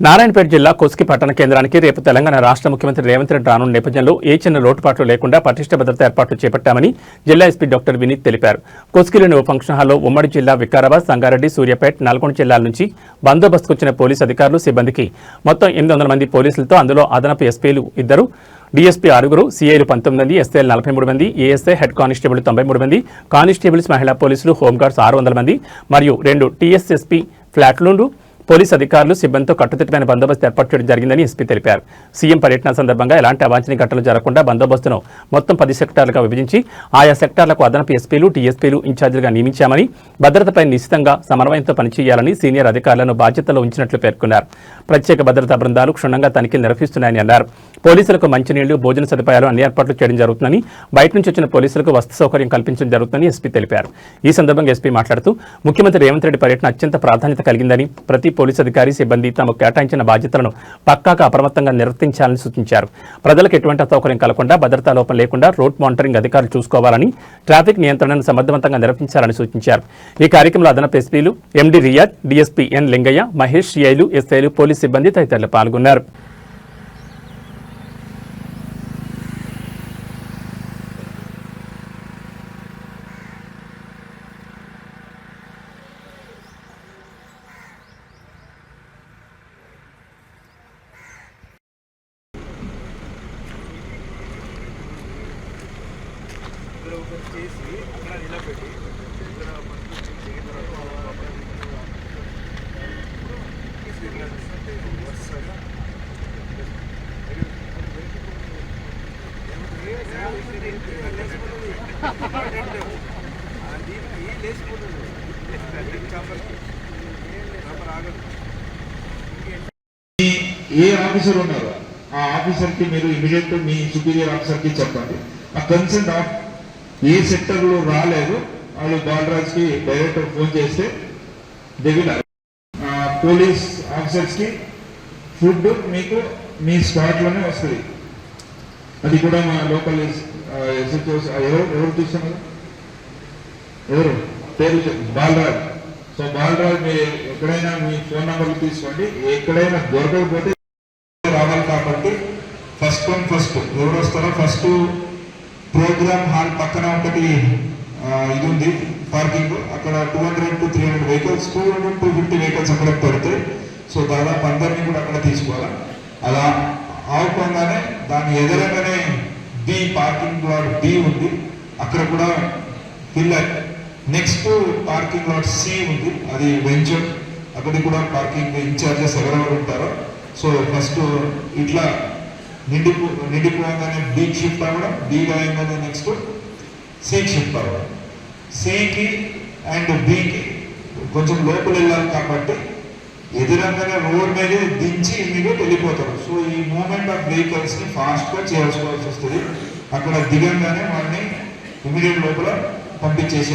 నారాయణపేట జిల్లా కొస్కి పట్టణ కేంద్రానికి రేపు తెలంగాణ రాష్ట్ర ముఖ్యమంత్రి రేవంత్ రెడ్డి రానున్న నేపథ్యంలో ఏ చిన్న లోటుపాట్లు లేకుండా పటిష్ట భద్రత ఏర్పాట్లు చేపట్టామని జిల్లా ఎస్పీ డాక్టర్ వినీత్ తెలిపారు. కొస్కిలోని ఓ ఫంక్షన్ హాల్లో ఉమ్మడి జిల్లా వికారాబాద్ సంగారెడ్డి సూర్యాపేట నల్గొండ జిల్లాల నుంచి బందోబస్తుకు వచ్చిన పోలీసు అధికారులు సిబ్బందికి మొత్తం ఎనిమిది వందల మంది పోలీసులతో అందులో అదనపు ఎస్పీలు ఇద్దరు డీఎస్పీ ఆరుగురు సిఐలు పంతొమ్మిది మంది ఎస్ఐలు నలభై మూడు మంది ఏఎస్ఐ హెడ్ కానిస్టేబుల్ తొంభై మూడు మంది కానిస్టేబుల్స్ మహిళా పోలీసులు హోంగార్డ్స్ ఆరు వందల మంది మరియు రెండు టీఎస్ఎస్పీ ఫ్లాట్లు పోలీస్ అధికారులు సిబ్బందితో కట్టుదిట్టమైన బందోబస్తు ఏర్పాటు చేయడం జరిగిందని ఎస్పీ తెలిపారు. సీఎం పర్యటన సందర్భంగా ఎలాంటి అవాంఛనీయ ఘటనలు జరగకుండా బందోబస్తును మొత్తం పది సెక్టార్లుగా విభజించి ఆయా సెక్టార్లకు అదనపు ఎస్పీలు టీఎస్పీలు ఇన్ఛార్జీలుగా నియమించామని భద్రతపై నిశ్చితంగా సమన్వయంతో పనిచేయాలని సీనియర్ అధికారులను బాధ్యతలో ఉంచినట్లు పేర్కొన్నారు. ప్రత్యేక భద్రతా బృందాలు క్షుణ్ణంగా తనిఖీలు నిర్వహిస్తున్నాయని అన్నారు. పోలీసులకు మంచినీళ్ళు భోజన సదుపాయాలు అన్ని ఏర్పాట్లు చేయడం జరుగుతుందని బయట నుంచి వచ్చిన పోలీసులకు వస్తు సౌకర్యం కల్పించడం జరుగుతుందని ఎస్పీ తెలిపారు. ఈ సందర్భంగా ఎస్పీ మాట్లాడుతూ ముఖ్యమంత్రి రేవంత్ రెడ్డి పర్యటన అత్యంత ప్రాధాన్యత కలిగిందని ప్రతి పోలీసు అధికారి సిబ్బంది తమకు కేటాయించిన బాధ్యతలను పక్కాగా అప్రమత్తంగా నిర్వర్తించాలని సూచించారు. ప్రజలకు ఎటువంటి అసౌకర్యం కలగకుండా భద్రతా లోపం లేకుండా రోడ్ మానిటరింగ్ అధికారులు చూసుకోవాలని ట్రాఫిక్ నియంత్రణను సమర్థవంతంగా నిర్వహించాలని సూచించారు. ఈ కార్యక్రమంలో అదనపు ఎస్పీలు MD Riyad DSP N Lingaiah Mahesh సిఐలు ఎస్ఐలు పోలీస్ సిబ్బంది తదితరులు పాల్గొన్నారు. మీ ఏ ఆఫీసర్ ఉన్నారో? ఆ ఆఫీసర్కి మీరు ఇమీడియట్ మీ సుపీరియర్ ఆఫీసర్కి చెప్పండి. ఆ కన్సెంట్ ఆఫ్ ఏ సెక్టర్లో రాలేదు. వాళ్ళు బాలరాజ్కి డైరెక్టర్ ఫోన్ చేస్తే దిగిన పోలీస్ ఆఫీసర్స్కి ఫుడ్ మీకు మీ స్పాట్లోనే వస్తుంది. అది కూడా మా లోకల్ ఎస్హెచ్ఓస్ ఎవరు ఎవరు చూస్తున్నారు ఎవరు? పేరు బాలరాజ్. సో బాలరాజ్ మీ ఎక్కడైనా మీ ఫోన్ నెంబర్లు తీసుకోండి. ఎక్కడైనా దొరకకపోతే రావాలి కాబట్టి ఫస్ట్ వన్ ఫస్ట్. ఎవరు వస్తారో ఫస్ట్ ప్రోగ్రామ్ హాల్ పక్కన ఒకటి ఇది ఉంది పార్కింగ్ అక్కడ two hundred to three hundred vehicles two hundred two fifty vehicles అక్కడ పెడతాయి సో దాదాపు అందరినీ కూడా అక్కడ తీసుకోవాలి? అలా ఆవుకోగానే దాని ఎదురగానే బి పార్కింగ్ లాట్ బి ఉంది. అక్కడ కూడా pillar next parking lot C ఉంది. అది వెంచర్ అక్కడికి కూడా పార్కింగ్ ఇన్ఛార్జెస్ ఎవరెవరు ఉంటారో. సో ఫస్ట్ ఇట్లా నిండిపో నిండిపోగానే బి షిఫ్ట్ అవ్వడం బీ రాయంగానే నెక్స్ట్ సికి షిఫ్ట్ అవ్వడం. సికి అండ్ బికి కొంచెం లోపల వెళ్ళాలి కాబట్టి ఎదురంగానే రోడ్ మీద దించి ఇమీడియట్ వెళ్ళిపోతారు. సో ఈ మూమెంట్ ఆఫ్ వెహికల్స్ని ఫాస్ట్గా ఫాస్ట్ వస్తుంది. అక్కడ దిగంగానే వాళ్ళని ఇమీడియట్ లోపల పంపించేసేయాలి.